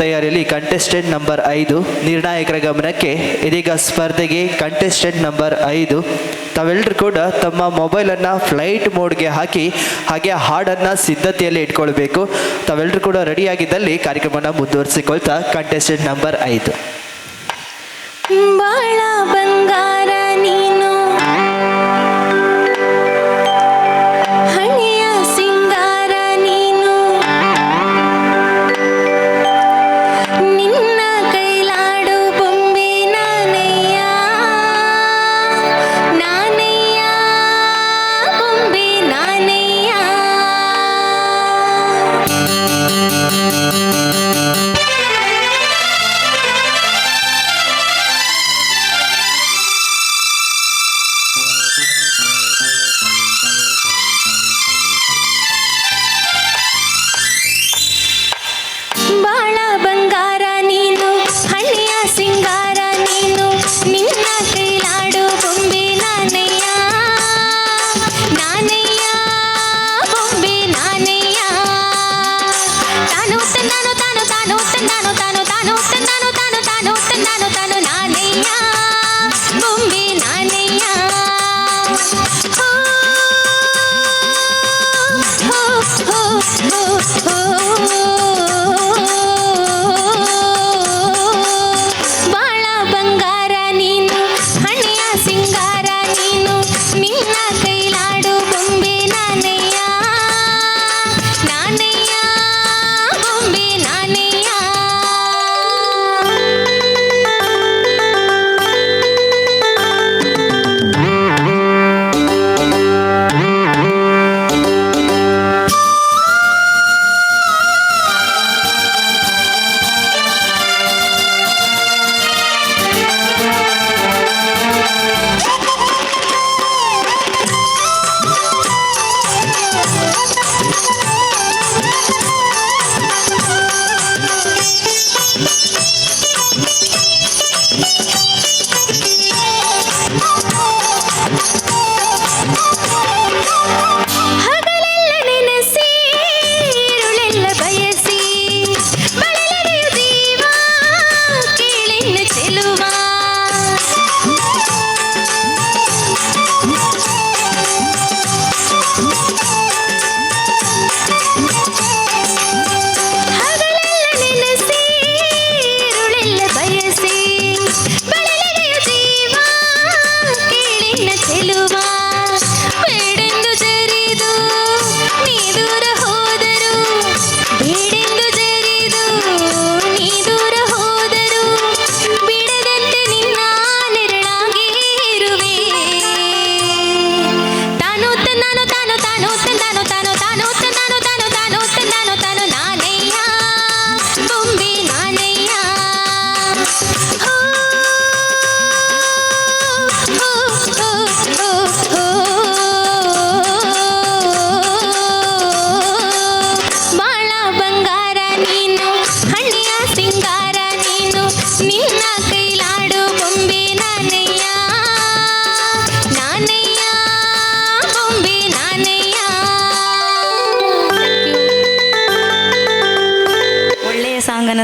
ತಯಾರಿಯಲ್ಲಿ contestant number ಐದು, ನಿರ್ಣಾಯಕರ ಗಮನಕ್ಕೆ ಇದೀಗ ಸ್ಪರ್ಧೆಗೆ ಕಂಟೆಸ್ಟೆಂಟ್ ನಂಬರ್ ಐದು. ತಾವೆಲ್ಲರೂ ಕೂಡ ತಮ್ಮ ಮೊಬೈಲನ್ನು ಫ್ಲೈಟ್ ಮೋಡ್ಗೆ ಹಾಕಿ, ಹಾಗೆ ಹಾಡನ್ನು ಸಿದ್ಧತೆಯಲ್ಲಿ ಇಟ್ಕೊಳ್ಬೇಕು. ತಾವೆಲ್ಲರೂ ಕೂಡ ರೆಡಿಯಾಗಿದ್ದಲ್ಲಿ ಕಾರ್ಯಕ್ರಮನ ಮುಂದುವರಿಸಿಕೊಳ್ತಾ ಕಂಟೆಸ್ಟೆಂಟ್ ನಂಬರ್ ಐದು. ಬಂಗಾರ ನೀನು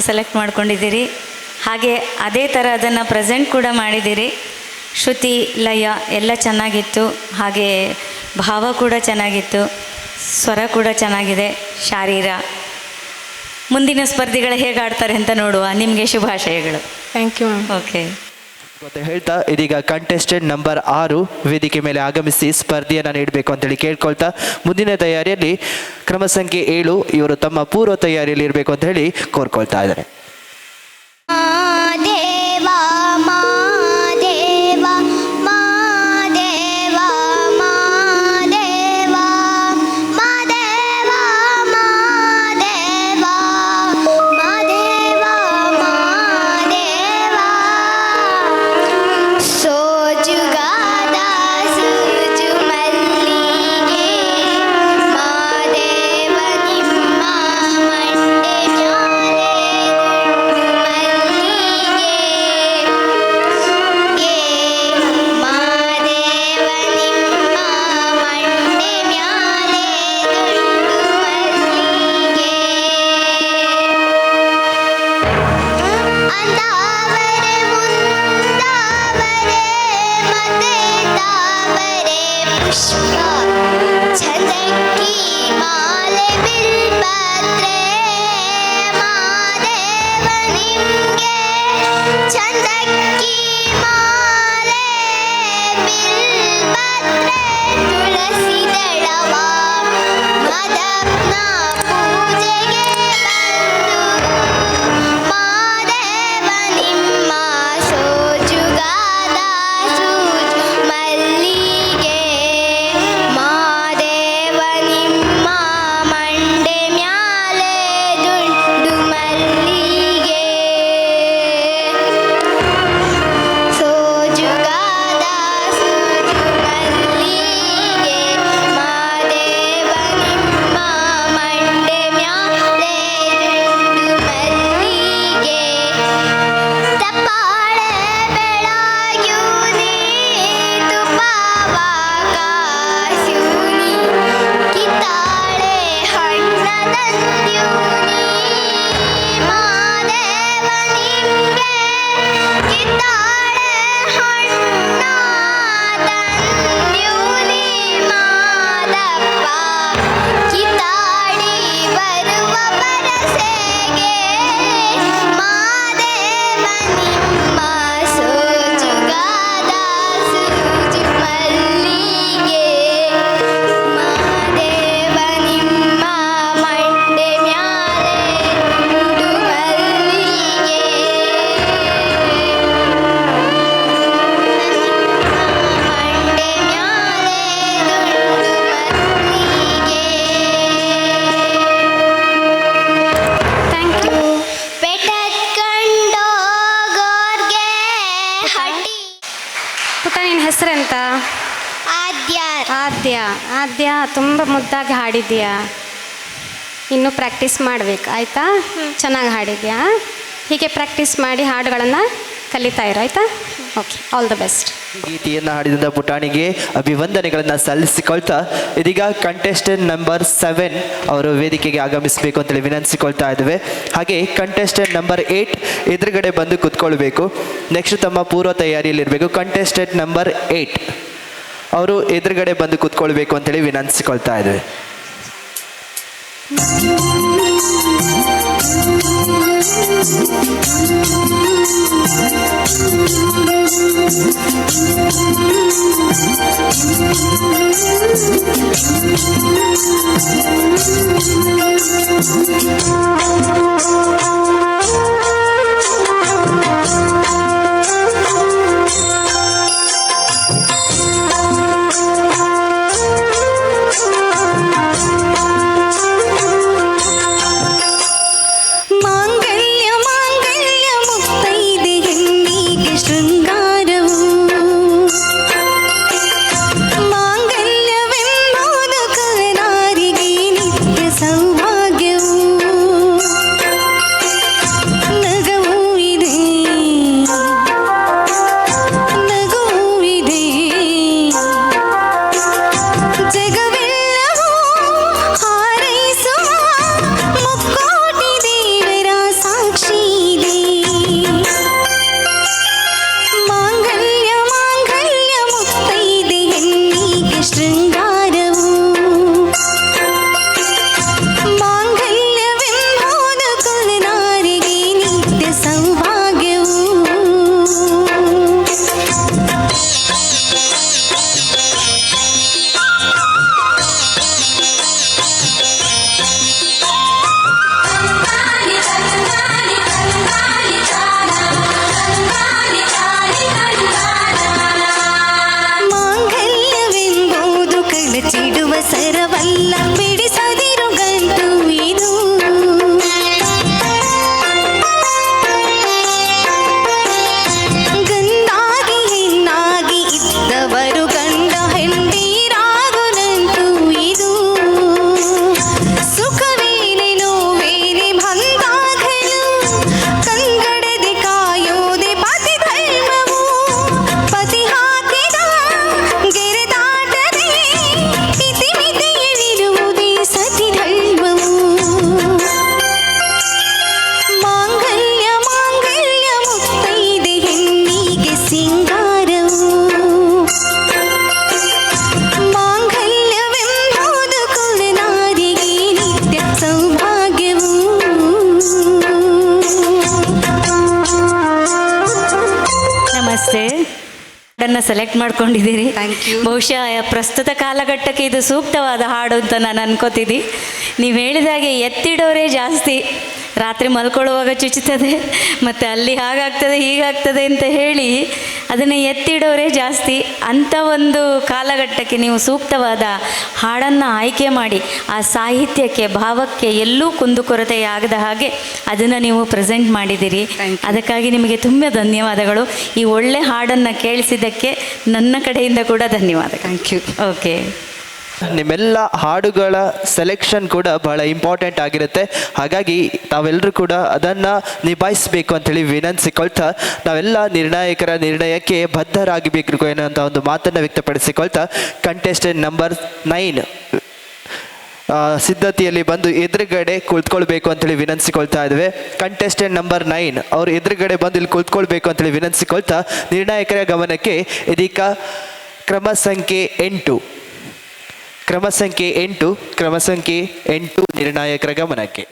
ಸೆಲೆಕ್ಟ್ ಮಾಡ್ಕೊಂಡಿದ್ದೀರಿ. ಹಾಗೆ ಅದೇ ಥರ ಅದನ್ನು ಪ್ರೆಸೆಂಟ್ ಕೂಡ ಮಾಡಿದ್ದೀರಿ. ಶ್ರುತಿ ಲಯ ಎಲ್ಲ ಚೆನ್ನಾಗಿತ್ತು. ಹಾಗೆ ಭಾವ ಕೂಡ ಚೆನ್ನಾಗಿತ್ತು. ಸ್ವರ ಕೂಡ ಚೆನ್ನಾಗಿದೆ. ಶಾರೀರ. ಮುಂದಿನ ಸ್ಪರ್ಧಿಗಳು ಹೇಗೆ ಆಡ್ತಾರೆ ಅಂತ ನೋಡುವ. ನಿಮಗೆ ಶುಭಾಶಯಗಳು. ಥ್ಯಾಂಕ್ ಯು ಓಕೆ ಅಂತ ಹೇಳ್ತಾ, ಇದೀಗ ಕಂಟೆಸ್ಟೆಂಟ್ ನಂಬರ್ ಆರು ವೇದಿಕೆ ಮೇಲೆ ಆಗಮಿಸಿ ಸ್ಪರ್ಧೆಯನ್ನು ನೀಡಬೇಕು ಅಂತೇಳಿ ಕೇಳ್ಕೊಳ್ತಾ, ಮುಂದಿನ ತಯಾರಿಯಲ್ಲಿ ಕ್ರಮ ಸಂಖ್ಯೆ ಏಳು ಇವರು ತಮ್ಮ ಪೂರ್ವ ತಯಾರಿಯಲ್ಲಿ ಇರಬೇಕು ಅಂತ ಹೇಳಿ ಕೋರ್ಕೊಳ್ತಾ ಇದ್ದಾರೆ. mais. ಆದ್ಯ ತುಂಬ ಮುದ್ದಾಗಿ ಹಾಡಿದ್ಯಾ? ಇನ್ನೂ ಪ್ರಾಕ್ಟೀಸ್ ಮಾಡಬೇಕು ಆಯಿತಾ? ಚೆನ್ನಾಗಿ ಹಾಡಿದ್ಯಾ? ಹೀಗೆ ಪ್ರಾಕ್ಟೀಸ್ ಮಾಡಿ ಹಾಡುಗಳನ್ನು ಕಲಿತಾ ಇರೋ ಆಯಿತಾ? ಓಕೆ ಆಲ್ ದ ಬೆಸ್ಟ್ ಗೀತೆಯನ್ನು ಹಾಡಿದಂಥ ಪುಟಾಣಿಗೆ ಅಭಿವಂದನೆಗಳನ್ನು ಸಲ್ಲಿಸಿಕೊಳ್ತಾ ಇದೀಗ ಕಂಟೆಸ್ಟೆಂಟ್ ನಂಬರ್ ಸೆವೆನ್ ಅವರು ವೇದಿಕೆಗೆ ಆಗಮಿಸಬೇಕು ಅಂತೇಳಿ ವಿನಂತಿಸಿಕೊಳ್ತಾ ಇದ್ದೇವೆ. ಹಾಗೆ ಕಂಟೆಸ್ಟೆಂಟ್ ನಂಬರ್ ಏಯ್ಟ್ ಎದುರುಗಡೆ ಬಂದು ಕುತ್ಕೊಳ್ಬೇಕು. ನೆಕ್ಸ್ಟ್ ತಮ್ಮ ಪೂರ್ವ ತಯಾರಿಯಲ್ಲಿರಬೇಕು. ಕಂಟೆಸ್ಟೆಂಟ್ ನಂಬರ್ ಏಯ್ಟ್ ಅವರು ಎದುರುಗಡೆ ಬಂದು ಕುತ್ಕೊಳ್ಬೇಕು ಅಂತೇಳಿ ವಿನಂತಿಸಿಕೊಳ್ತಾ ಇದ್ದೇವೆ ಮಾಂಗಲ್ಯ ನಮಸ್ತೆ. ಹಾಡನ್ನು ಸೆಲೆಕ್ಟ್ ಮಾಡ್ಕೊಂಡಿದ್ದೀರಿ. ಥ್ಯಾಂಕ್ ಯು ಬಹುಶಃ ಪ್ರಸ್ತುತ ಕಾಲಘಟ್ಟಕ್ಕೆ ಇದು ಸೂಕ್ತವಾದ ಹಾಡು ಅಂತ ನಾನು ಅನ್ಕೋತಿದ್ದೀನಿ ನೀವು ಹೇಳಿದಾಗೆ ಎತ್ತಿಡೋರೇ ಜಾಸ್ತಿ. ರಾತ್ರಿ ಮಲ್ಕೊಳ್ಳುವಾಗ ಚುಚ್ಚುತ್ತದೆ ಮತ್ತು ಅಲ್ಲಿ ಹಾಗಾಗ್ತದೆ ಹೀಗಾಗ್ತದೆ ಅಂತ ಹೇಳಿ ಅದನ್ನು ಎತ್ತಿಡೋರೇ ಜಾಸ್ತಿ. ಅಂಥ ಒಂದು ಕಾಲಘಟ್ಟಕ್ಕೆ ನೀವು ಸೂಕ್ತವಾದ ಹಾಡನ್ನು ಆಯ್ಕೆ ಮಾಡಿ ಆ ಸಾಹಿತ್ಯಕ್ಕೆ ಭಾವಕ್ಕೆ ಎಲ್ಲೂ ಕುಂದುಕೊರತೆಯಾಗದ ಹಾಗೆ ಅದನ್ನು ನೀವು ಪ್ರೆಸೆಂಟ್ ಮಾಡಿದ್ದೀರಿ. ಅದಕ್ಕಾಗಿ ನಿಮಗೆ ತುಂಬ ಧನ್ಯವಾದಗಳು. ಈ ಒಳ್ಳೆ ಹಾಡನ್ನು ಕೇಳಿಸಿದ್ದಕ್ಕೆ ನನ್ನ ಕಡೆಯಿಂದ ಕೂಡ ಧನ್ಯವಾದ ಥ್ಯಾಂಕ್ ಯು ಓಕೆ ನಿಮ್ಮೆಲ್ಲ ಹಾಡುಗಳ ಸೆಲೆಕ್ಷನ್ ಕೂಡ ಬಹಳ ಇಂಪಾರ್ಟೆಂಟ್ ಆಗಿರುತ್ತೆ. ಹಾಗಾಗಿ ತಾವೆಲ್ಲರೂ ಕೂಡ ಅದನ್ನು ನಿಭಾಯಿಸಬೇಕು ಅಂತೇಳಿ ವಿನಂತಿಸಿಕೊಳ್ತಾ ನಾವೆಲ್ಲ ನಿರ್ಣಾಯಕರ ನಿರ್ಣಯಕ್ಕೆ ಬದ್ಧರಾಗಬೇಕು ಅನ್ನೋಂಥ ಒಂದು ಮಾತನ್ನು ವ್ಯಕ್ತಪಡಿಸಿಕೊಳ್ತಾ ಕಂಟೆಸ್ಟೆಂಟ್ ನಂಬರ್ ನೈನ್ ಸಿದ್ಧತೆಯಲ್ಲಿ ಬಂದು ಎದುರುಗಡೆ ಕುಳಿತುಕೊಳ್ಬೇಕು ಅಂತೇಳಿ ವಿನಂತಿಸಿಕೊಳ್ತಾ ಇದ್ದೇವೆ. ಕಂಟೆಸ್ಟೆಂಟ್ ನಂಬರ್ ನೈನ್ ಅವ್ರು ಎದುರುಗಡೆ ಬಂದು ಇಲ್ಲಿ ಕುಳಿತುಕೊಳ್ಬೇಕು ಅಂತೇಳಿ ವಿನಂತಿಸಿಕೊಳ್ತಾ ನಿರ್ಣಾಯಕರ ಗಮನಕ್ಕೆ ಇದೀಗ ಕ್ರಮ ಸಂಖ್ಯೆ ಎಂಟು. ಕ್ರಮ ಸಂಖ್ಯೆ ಎಂಟು ಕ್ರಮ ಸಂಖ್ಯೆ ಎಂಟು ನಿರ್ಣಾಯಕರ ಗಮನಕ್ಕೆ.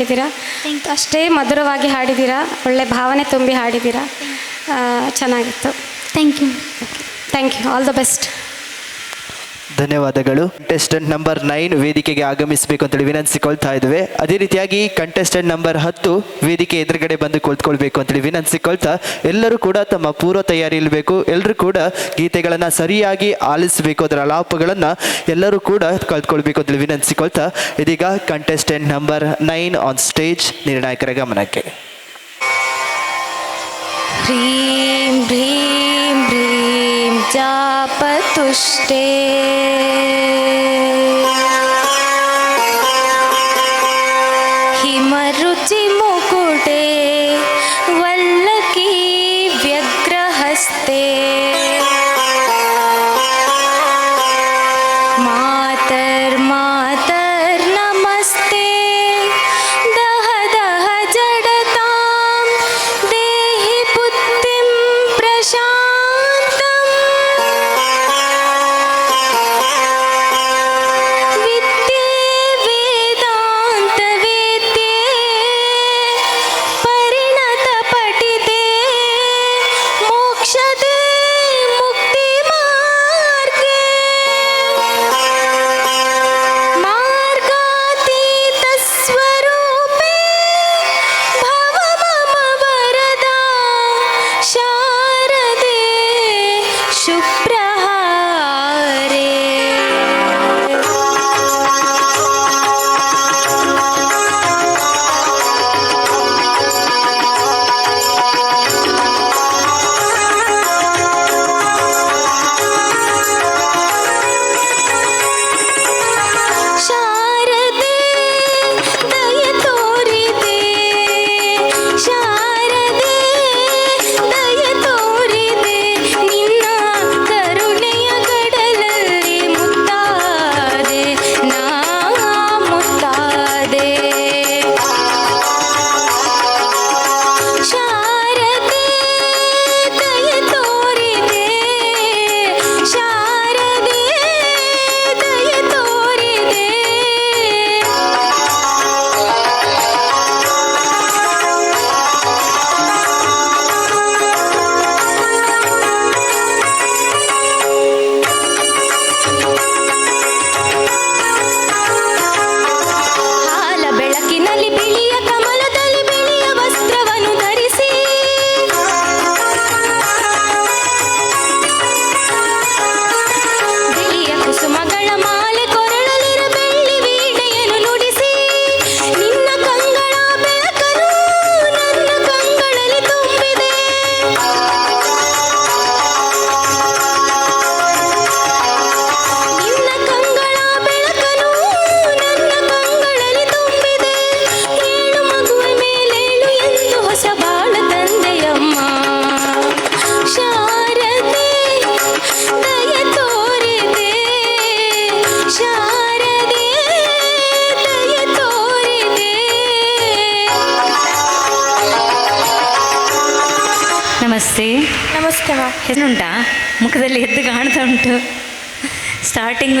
ಮಾಡ್ಕೊಂಡಿದ್ದೀರಾ ಅಷ್ಟೇ ಮಧುರವಾಗಿ ಹಾಡಿದ್ದೀರಾ? ಒಳ್ಳೆ ಭಾವನೆ ತುಂಬಿ ಹಾಡಿದ್ದೀರಾ? ಚೆನ್ನಾಗಿತ್ತು. Thank you thank you all the best ಧನ್ಯವಾದಗಳು. ಕಂಟೆಸ್ಟೆಂಟ್ ನಂಬರ್ ನೈನ್ ವೇದಿಕೆಗೆ ಆಗಮಿಸಬೇಕು ಅಂತೇಳಿ ವಿನಂತಿಸಿಕೊಳ್ತಾ ಇದ್ದೇವೆ. ಅದೇ ರೀತಿಯಾಗಿ ಕಂಟೆಸ್ಟೆಂಟ್ ನಂಬರ್ ಹತ್ತು ವೇದಿಕೆ ಎದುರುಗಡೆ ಬಂದು ಕುಳಿತುಕೊಳ್ಬೇಕು ಅಂತೇಳಿ ವಿನಂತಿಸಿಕೊಳ್ತಾ ಎಲ್ಲರೂ ಕೂಡ ತಮ್ಮ ಪೂರ್ವ ತಯಾರಿ ಇರಬೇಕು ಎಲ್ಲರೂ ಕೂಡ ಗೀತೆಗಳನ್ನು ಸರಿಯಾಗಿ ಆಲಿಸಬೇಕು, ಅದರ ಅಲಾಪಗಳನ್ನು ಎಲ್ಲರೂ ಕೂಡ ಕಲ್ತ್ಕೊಳ್ಬೇಕು ಅಂತೇಳಿ ವಿನಂತಿಸಿಕೊಳ್ತಾ ಇದೀಗ contestant number nine on stage ನಿರ್ಣಾಯಕರ ಗಮನಕ್ಕೆ. प्रजापतुष्टे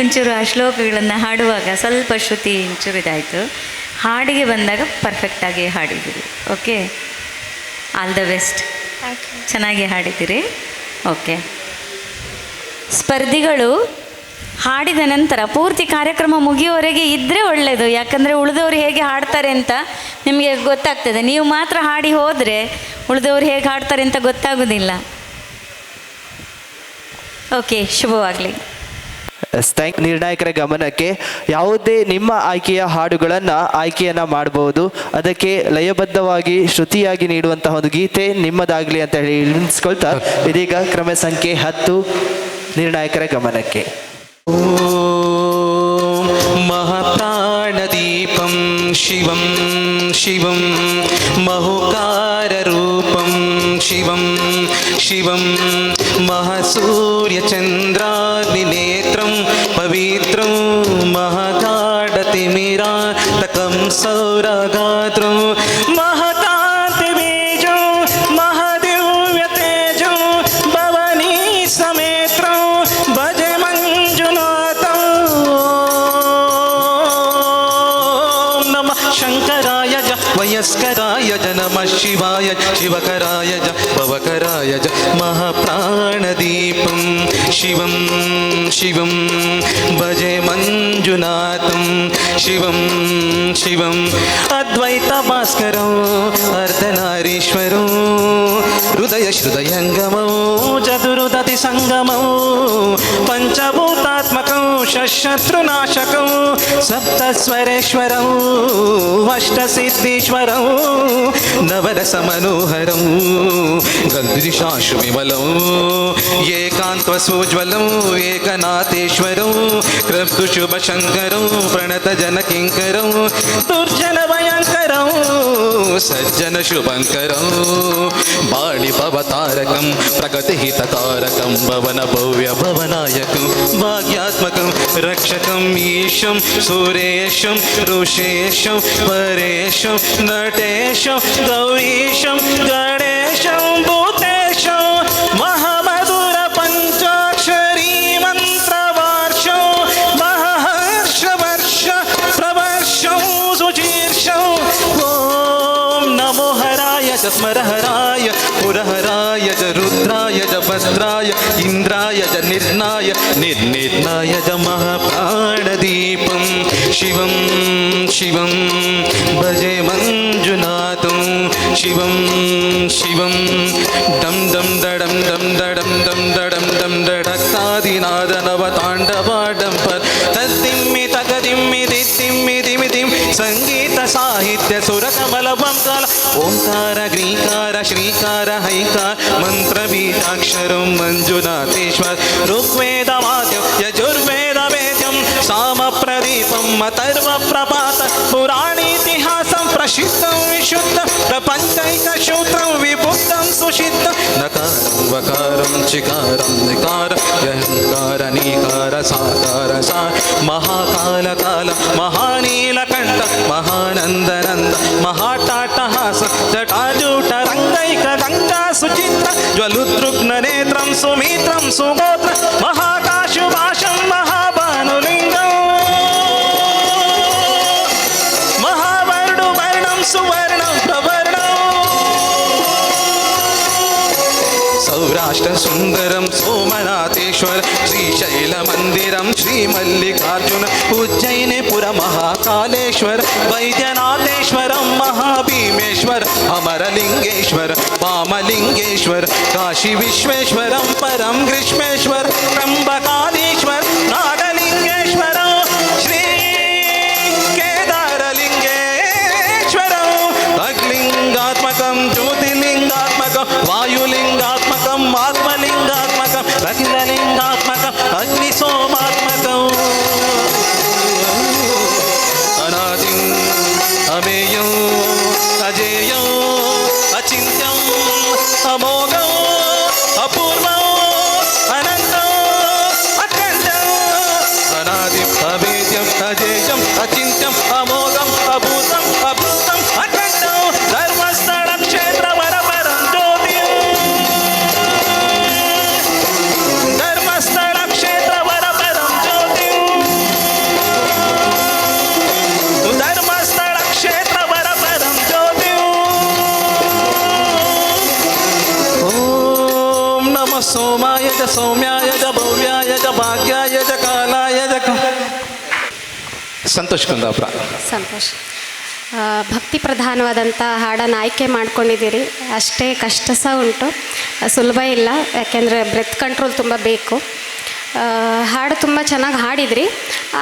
ಒಂಚೂರು ಆ ಶ್ಲೋಕಗಳನ್ನು ಹಾಡುವಾಗ ಸ್ವಲ್ಪ ಶ್ರುತಿ ಒಂಚೂರು ಇದಾಯಿತು. ಹಾಡಿಗೆ ಬಂದಾಗ ಪರ್ಫೆಕ್ಟಾಗಿ ಹಾಡಿದ್ದೀರಿ. ಓಕೆ ಆಲ್ ದ ಬೆಸ್ಟ್ ಚೆನ್ನಾಗಿ ಹಾಡಿದ್ದೀರಿ. ಓಕೆ ಸ್ಪರ್ಧಿಗಳು ಹಾಡಿದ ನಂತರ ಪೂರ್ತಿ ಕಾರ್ಯಕ್ರಮ ಮುಗಿಯುವವರೆಗೆ ಇದ್ದರೆ ಒಳ್ಳೆಯದು ಯಾಕಂದರೆ ಉಳಿದವರು ಹೇಗೆ ಹಾಡ್ತಾರೆ ಅಂತ ನಿಮಗೆ ಗೊತ್ತಾಗ್ತದೆ. ನೀವು ಮಾತ್ರ ಹಾಡಿ ಹೋದರೆ ಉಳಿದವರು ಹೇಗೆ ಹಾಡ್ತಾರೆ ಅಂತ ಗೊತ್ತಾಗೋದಿಲ್ಲ. ಓಕೆ ಶುಭವಾಗಲಿ. ನಿರ್ಣಾಯಕರ ಗಮನಕ್ಕೆ ಯಾವುದೇ ನಿಮ್ಮ ಆಯ್ಕೆಯ ಹಾಡುಗಳನ್ನು ಆಯ್ಕೆಯನ್ನು ಮಾಡಬಹುದು ಅದಕ್ಕೆ ಲಯಬದ್ಧವಾಗಿ ಶ್ರುತಿಯಾಗಿ ನೀಡುವಂತಹ ಒಂದು ಗೀತೆ ನಿಮ್ಮದಾಗಲಿ ಅಂತ ಹೇಳಿ ನಿಲ್ಲಿಸ್ಕೊಳ್ತಾ ಇದೀಗ ಕ್ರಮ ಸಂಖ್ಯೆ ಹತ್ತು ನಿರ್ಣಾಯಕರ ಗಮನಕ್ಕೆ. ಮಹಾಪ್ರಾಣದೀಪಂ ಶಿವಂ ಶಿವಂ ಮಹುಕಾರರೂಪಂ ಶಿವಂ ಶಿವಂ ಮಹಾಸೂರ್ಯಚಂದ್ರಾಗ್ನಿಲೇ मीरातकं सौरगातृ महतात् बीजो महदिव्यतेजो भवनी समेत्रौ, भज मंजुनाथ। नम शङ्कराय वयस्कराय ज, नम शिवाय शिवकराय ज, भवकराय ज, महाप्राणदीपं शिवं शिवं, भजे मंजुनाथ। శివం శివం శివం. అద్వైత భాస్కరం అర్ధనారీశ్వరం. హృదయ హృదయంగమం చతుర్దతి సంగమం పంచభూత शत्रुनाशकौ सप्तस्वरेश्वरौ, अष्टसिद्धीश्वरौ नवरसमनोहरौ गन्धिशाशुविमलौ एकान्त्वसोज्ज्वलौ एकनाथेश्वरौ कृप्तुशुभशङ्करौ प्रणतजनकिङ्करौ प्रगति सज्जनशुभङ्करौ बाणिभवतारकं भव्य भवनायक भाग्यात्मक रक्षकं ईशं, सुरेशं, ऋषेशं, परेशं, नटेशं गौरीशं गणेशं, भूतेशं महामधुरपञ्चाक्षरी मन्त्रवार्षं महर्षवर्ष प्रवर्षं, सुशीर्षं। ॐ नमो हराय तस्मरहरा சந்திராய இந்திராய ஜ நிர்ணாய நிர்நிர்ணாய ஜ மகாபாணதீபம் சிவம் சிவம் பஜே மஞ்சுநாதம் சிவம் சிவம் டம் டம் தடம் டம் தடம் டம் தடம் டம் தடக்தாதிநாதனவ தாண்டவாடம் பர் தத்திம்மி தகதிம்மி தித்திம்மி திமிதிம் சங்கீத சாகித்ய சுரகமலபம் கால ஓம்கார கிரீகார ஸ்ரீகார ஹைகார் மந்த मंजुनाथीश्वर ऋग्वेद यजुर्वेद वेद्यम साम प्रदीपम मतर्व प्रपात मतर्वप्रपात प्रसिद्ध, विशुद्ध विशुद्धं सूत्र विबुद्धं सुषिद्धं नकार वकार चिकार, निकार, अहंकार निकार साकार, सा। महाकाल काल महानी సుచిత్ర జ్వలుతృగ్న నేత్రం సుమిత్రం సుగోత్ర మహాకాశు భాషం మహాభానులింగం మహావర్ణు వర్ణం సువర్ణం ప్రవర్ణం సౌరాష్ట్ర సుందరం సోమనాథ రామేశ్వర శ్రీశైల మందిరం శ్రీ మల్లికార్జున ఉజ్జయినిపుర మహాకాళేశ్వర వైద్యనాథేశ్వరం మహాభీమేశ్వర అమరలింగేశ్వర పామలింగేశ్వర కాశీ విశ్వేశ్వరం పరం గ్రీష్మేశ్వర త్రంబకాళేశ్వర నాగలింగేశ్వర ಚ ಸೌಮ್ಯಾಯ ಚ ಭವ್ಯಾಯ ಚ ಭಾಗ್ಯಾಯ ಚ ಕಾಲಾಯ ಚ ಸಂತೋಷ್ ಕುಂದಾಪುರ. ಸಂತೋಷ. ಭಕ್ತಿ ಪ್ರಧಾನವಾದಂಥ ಹಾಡನ್ನು ಆಯ್ಕೆ ಮಾಡ್ಕೊಂಡಿದ್ದೀರಿ. ಅಷ್ಟೇ ಕಷ್ಟ ಸಹ ಉಂಟು. ಸುಲಭ ಇಲ್ಲ ಯಾಕೆಂದರೆ ಬ್ರೆತ್ ಕಂಟ್ರೋಲ್ ತುಂಬ ಬೇಕು. ಹಾಡು ತುಂಬ ಚೆನ್ನಾಗಿ ಹಾಡಿದ್ರಿ.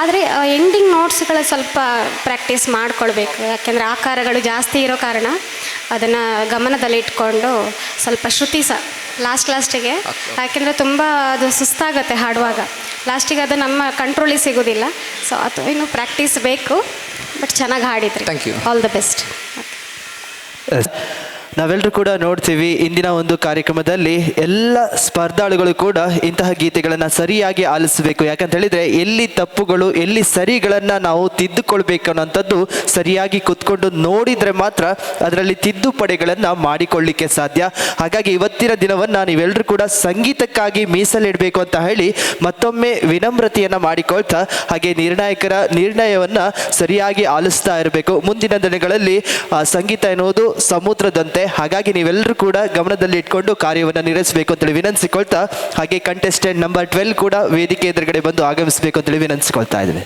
ಆದರೆ ಎಂಡಿಂಗ್ ನೋಟ್ಸ್ಗಳ ಸ್ವಲ್ಪ ಪ್ರಾಕ್ಟೀಸ್ ಮಾಡ್ಕೊಳ್ಬೇಕು. ಯಾಕೆಂದರೆ ಆಕಾರಗಳು ಜಾಸ್ತಿ ಇರೋ ಕಾರಣ ಅದನ್ನು ಗಮನದಲ್ಲಿಟ್ಕೊಂಡು ಸ್ವಲ್ಪ ಶ್ರುತಿ ಸಹ ಲಾಸ್ಟ್ ಲಾಸ್ಟಿಗೆ ಯಾಕೆಂದರೆ ತುಂಬ ಅದು ಸುಸ್ತಾಗುತ್ತೆ ಹಾಡುವಾಗ. ಲಾಸ್ಟಿಗೆ ಅದು ನಮ್ಮ ಕಂಟ್ರೋಲಿಗೆ ಸಿಗೋದಿಲ್ಲ. ಸೊ ಅದು ಇನ್ನು ಪ್ರಾಕ್ಟೀಸ್ ಬೇಕು. ಬಟ್ ಚೆನ್ನಾಗಿ ಹಾಡಿದ್ರಿ. Thank you all the best ನಾವೆಲ್ಲರೂ ಕೂಡ ನೋಡ್ತೀವಿ ಇಂದಿನ ಒಂದು ಕಾರ್ಯಕ್ರಮದಲ್ಲಿ ಎಲ್ಲ ಸ್ಪರ್ಧಾಳುಗಳು ಕೂಡ ಇಂತಹ ಗೀತೆಗಳನ್ನು ಸರಿಯಾಗಿ ಆಲಿಸಬೇಕು. ಯಾಕಂತ ಹೇಳಿದ್ರೆ ಎಲ್ಲಿ ತಪ್ಪುಗಳು, ಎಲ್ಲಿ ಸರಿಗಳನ್ನು ನಾವು ತಿದ್ದುಕೊಳ್ಬೇಕು ಅನ್ನೋಂಥದ್ದು ಸರಿಯಾಗಿ ಕುತ್ಕೊಂಡು ನೋಡಿದರೆ ಮಾತ್ರ ಅದರಲ್ಲಿ ತಿದ್ದುಪಡಿಗಳನ್ನು ಮಾಡಿಕೊಳ್ಳಿಕ್ಕೆ ಸಾಧ್ಯ. ಹಾಗಾಗಿ ಇವತ್ತಿನ ದಿನವನ್ನು ನೀವೆಲ್ಲರೂ ಕೂಡ ಸಂಗೀತಕ್ಕಾಗಿ ಮೀಸಲಿಡಬೇಕು ಅಂತ ಹೇಳಿ ಮತ್ತೊಮ್ಮೆ ವಿನಮ್ರತೆಯನ್ನು ಮಾಡಿಕೊಳ್ತಾ ಹಾಗೆ ನಿರ್ಣಾಯಕರ ನಿರ್ಣಯವನ್ನು ಸರಿಯಾಗಿ ಆಲಿಸ್ತಾ ಇರಬೇಕು. ಮುಂದಿನ ದಿನಗಳಲ್ಲಿ ಸಂಗೀತ ಎನ್ನುವುದು ಸಮುದ್ರದಂತೆ ಹಾಗಾಗಿ ನೀವೆಲ್ಲರೂ ಕೂಡ ಗಮನದಲ್ಲಿ ಇಟ್ಕೊಂಡು ಕಾರ್ಯವನ್ನು ನಿರ್ವಹಿಸಬೇಕು ಅಂತೇಳಿ ವಿನಂತಿಸಿಕೊಳ್ತಾ, ಹಾಗೆ ಕಂಟೆಸ್ಟೆಂಟ್ ನಂಬರ್ ಟ್ವೆಲ್ ಕೂಡ ವೇದಿಕೆ ಎದುರುಗಡೆ ಬಂದು ಆಗಮಿಸಬೇಕು ಅಂತೇಳಿ ವಿನಂತಿಸಿಕೊಳ್ತಾ ಇದ್ದೇವೆ.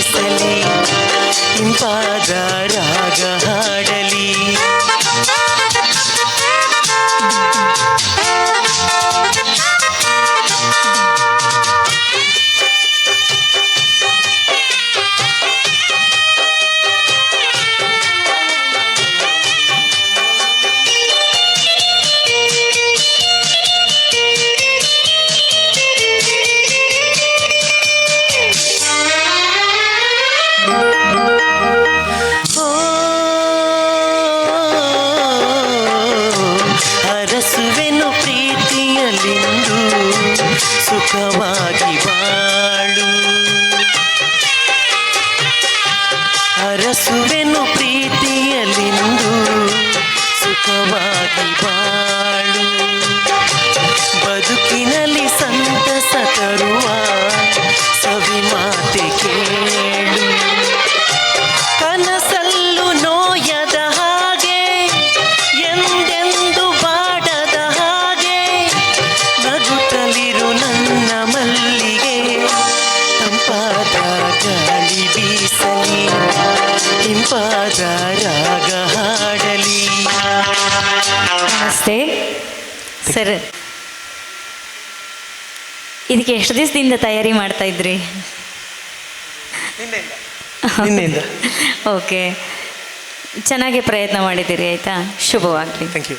ಬೀಸಲಿ ಇಂಪಾದ ರಾಗ ಹಾಡಲಿ. ಇದಕ್ಕೆ ಎಷ್ಟು ದಿವಸದಿಂದ ತಯಾರಿ ಮಾಡ್ತಾ ಇದ್ರಿ? ಓಕೆ ಚೆನ್ನಾಗಿ ಪ್ರಯತ್ನ ಮಾಡಿದ್ದೀರಿ ಆಯಿತಾ? ಶುಭವಾಗಲಿ. Thank you